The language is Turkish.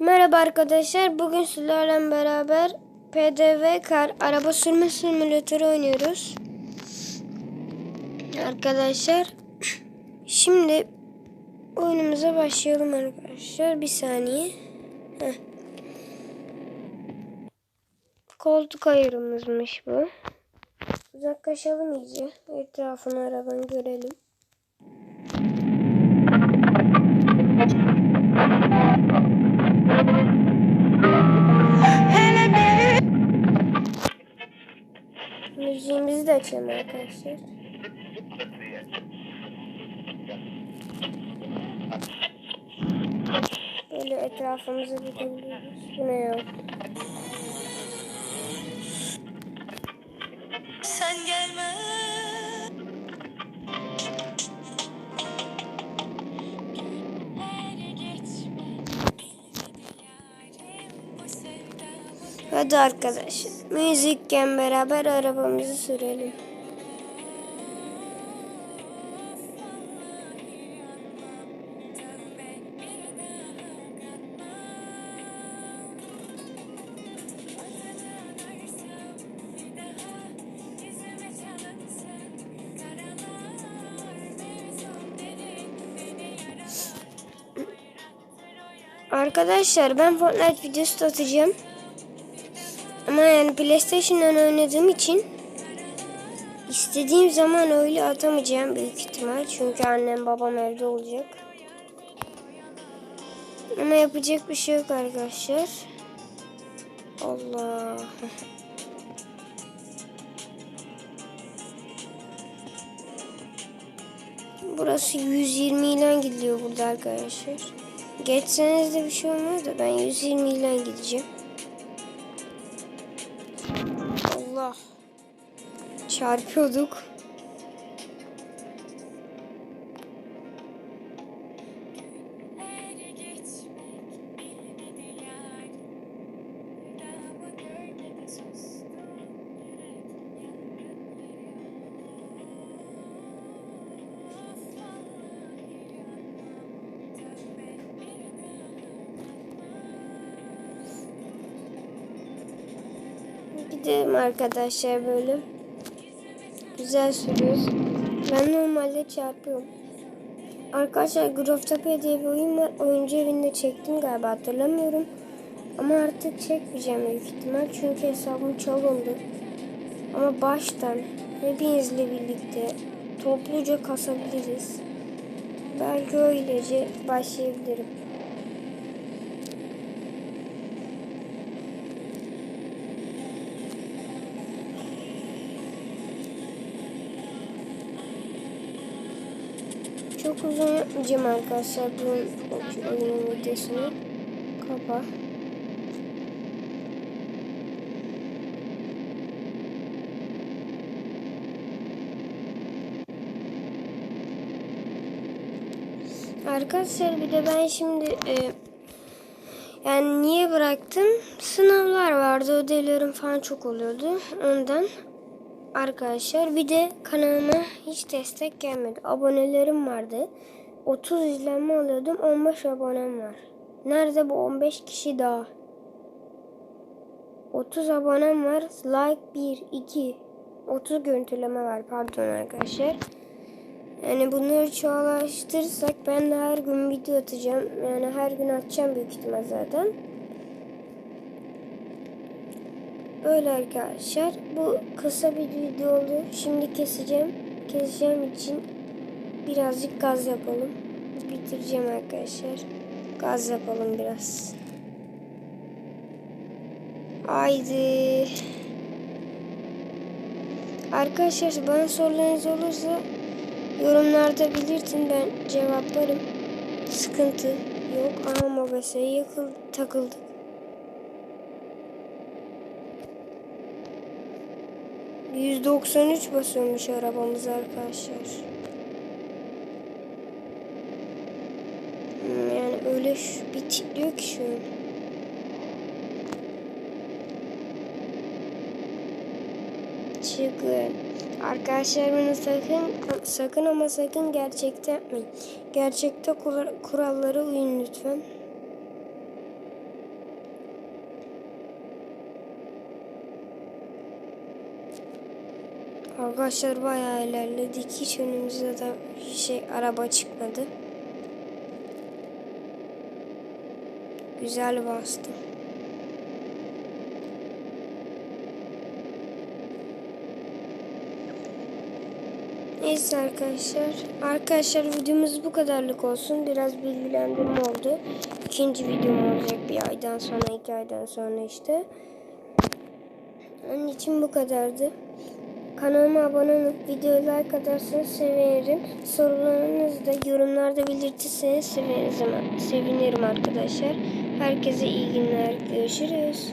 Merhaba arkadaşlar. Bugün sizlerle beraber PDV Kar araba sürme simülatörü oynuyoruz. Arkadaşlar şimdi oyunumuza başlayalım arkadaşlar. Bir saniye. Heh. Koltuk ayarımızmış bu. Uzaklaşalım iyice. Etrafını arabanı görelim. Müziğimizi de açalım arkadaşlar. Böyle etrafımızı bakabiliyoruz. Bu ne ya? Sen gelme. Hadi arkadaşlar. Müzikken beraber arabamızı sürelim. Arkadaşlar ben Fortnite videosu atacağım. Ama yani PlayStation'dan oynadığım için istediğim zaman öyle atamayacağım büyük ihtimal. Çünkü annem babam evde olacak. Ama yapacak bir şey yok arkadaşlar. Allah. Burası 120 ile gidiyor burada arkadaşlar. Geçseniz de bir şey olmaz da ben 120 ile gideceğim. Daha Gidelim arkadaşlar böyle. Güzel sürüyoruz. Ben normalde çarpıyorum. Arkadaşlar Growtope diye bir oyun var. Oyuncu evinde çektim galiba hatırlamıyorum. Ama artık çekmeyeceğim büyük ihtimal. Çünkü hesabım çalındı. Ama baştan hepinizle birlikte topluca kasabiliriz. Belki öylece başlayabilirim. Çok uzun yapmayacağım arkadaşlar bu oyunun videosunu. Kapa. Arkadaşlar bir de ben şimdi e, yani niye bıraktım? Sınavlar vardı, ödevlerim falan çok oluyordu. Ondan arkadaşlar bir de kanalıma hiç destek gelmedi. Abonelerim vardı. 30 izlenme alıyordum. 15 abonem var. Nerede bu 15 kişi daha? 30 abonem var. Like 1, 2, 30 görüntüleme var. Pardon arkadaşlar. Yani bunları çoğallaştırırsak ben de her gün video atacağım. Yani her gün atacağım büyük ihtimal zaten. Öyle arkadaşlar. Bu kısa bir video oldu. Şimdi keseceğim. Keseceğim için birazcık gaz yapalım. Bitireceğim arkadaşlar. Gaz yapalım biraz. Haydi. Arkadaşlar bana sorularınız olursa yorumlarda belirtin ben cevaplarım. Sıkıntı yok ama mobeseye yakıl takıldık. %93 basıyormuş arabamız arkadaşlar. Hmm, Yani öyle titriyor ki şu an. Çıkın. Arkadaşlar bunu sakın sakın ama sakın gerçekte yapmayın. Gerçekte kur- kurallara uyun lütfen. Arkadaşlar bayağı ilerledik. Hiç önümüze de şey araba çıkmadı. Güzel bastım. Neyse arkadaşlar. Arkadaşlar videomuz bu kadarlık olsun. Biraz bilgilendirme oldu. İkinci videom olacak bir aydan sonra, iki aydan sonra işte. Onun için bu kadardı. Kanalıma abone olup videoyu like atarsanız sevinirim. Sorularınızı da yorumlarda belirtirseniz sevinirim, sevinirim arkadaşlar. Herkese iyi günler. Görüşürüz.